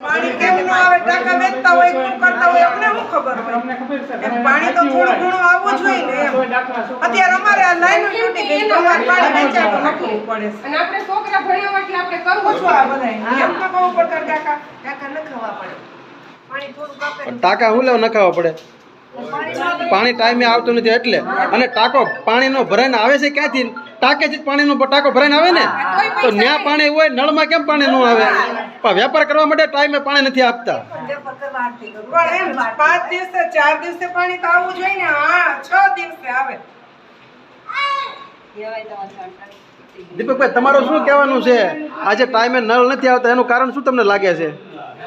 પાણી કેમનું આવે? ટાંકા વેચતા હોય કોણ કરતા હોય અમને શું ખબર હોય? અમને ખબર છે એમ પાણી તો થોડું ઘણું આવવું જોઈએ ને એમ. અત્યારે અમારે આ લાઈન તૂટી ગઈ તો અમારે પાણી વેચાતું નખવું પડે અને આપણે છોકરા ભણ્યા એટલે આપણે કરવું ઓછું આ બધાય. એમ તો કહું પડતા કાકા કાકા ન ખાવા પડે. પાણી થોડુંક આપે ટાંકા હું લેવા નખાવા પડે? પાણી ટાઈમે આવતું નથી એટલે. અને ટાંકો પાણીનો ભરાઈને આવે છે ક્યાંથી? ટાંકેથી જ પાણીનો ટાંકો ભરાઈને આવે ને તો ન્યા પાણી હોય નળમાં કેમ પાણી ન આવે? પણ વેપાર કરવા માટે ટાઈમે પાણી નથી આપતા. પણ એમ પાંચ દિવસે ચાર દિવસે પાણી તો આવવું જોઈએ ને હા છ દિવસે આવે. દીપકભાઈ તમારું શું કહેવાનું છે? આજે ટાઈમે નળ નથી આવતા એનું કારણ શું તમને લાગે છે?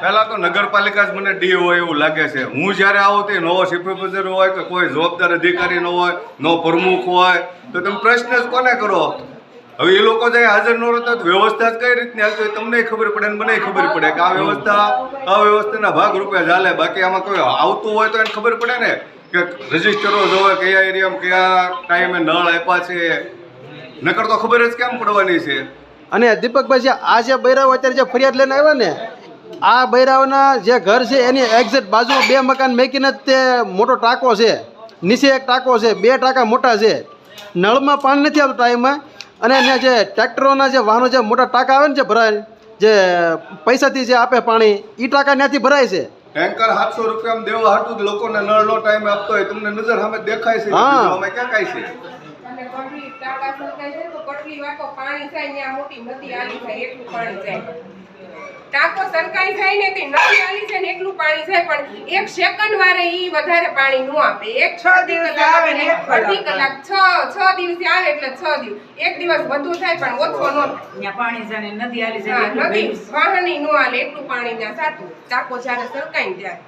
પહેલા તો નગરપાલિકા જ મને ડી હોય એવું લાગે છે. હું જ્યારે આવું તે નવો સુપરવાઇઝર હોય કે કોઈ જવાબદાર અધિકારી ન હોય, નો પ્રમુખ હોય, તો તમે પ્રશ્ન જ કોને કરો? હવે એ લોકો જે હાજર ન રહેતા વ્યવસ્થા જ કઈ રીતની હાલતી હોય તમને ખબર પડે ને મને ખબર પડે કે આ વ્યવસ્થા અવ્યવસ્થાના ભાગ રૂપે ચાલે બાકી આમાં કોઈ આવતું હોય તો એને ખબર પડે ને કે રજીસ્ટરો જોવે કયા એરિયામાં કયા ટાઈમે નળ આપ્યા છે. નકર તો ખબર જ કેમ પડવાની છે? અને દીપકભાઈ આ જે બૈરાવ અત્યારે જે ફરિયાદ લઈને આવ્યા ને આ બૈરાઓના જે ઘર છે એની એક્ઝેક્ટ બાજુ બે મકાન મેકીને જ તે મોટો ટાંકો છે. નીચે એક ટાંકો છે બે ટાંકા મોટા છે. નળમાં પાણી નથી આવતું ટાઈમમાં અને એને જે ટ્રેક્ટરોના જે વાહનો જે મોટા ટાંકા આવે ને જે ભરાય જે પૈસાથી જે આપે પાણી એ ટાંકા ત્યાંથી ભરાય છે. ટેન્કર સાતસો રૂપિયામાં દેવા હાટું લોકોને નળનો ટાઈમ આપતો હોય તમને નજર સામે દેખાય છે. અમે ક્યાં કાંઈ છે અને કટલી ટાંકા સરકાય છે તો કટલી વાકો પાણી જાય મોટી નદી આલી જાય એટલું પાણી જાય ટાંકો સરકાઈ જાય ને તે નદી આલી છે ને એટલું પાણી જાય પણ એક સેકન્ડ વારે ઈ વધારે પાણી નું આપે. એક છ દિવસ આવે ને. અડધી કલાક. છ છ દિવસે આવે એટલે છ દિવસ. એક દિવસ વધુ થાય પણ ઓછો નો થાય. ત્યાં પાણી જાણે નદી આલી હા, જાય નદી વાહન નો હાલે એટલું પાણી ત્યાં સાતું ટાંકો જ્યારે સરકાઈ ને ત્યારે.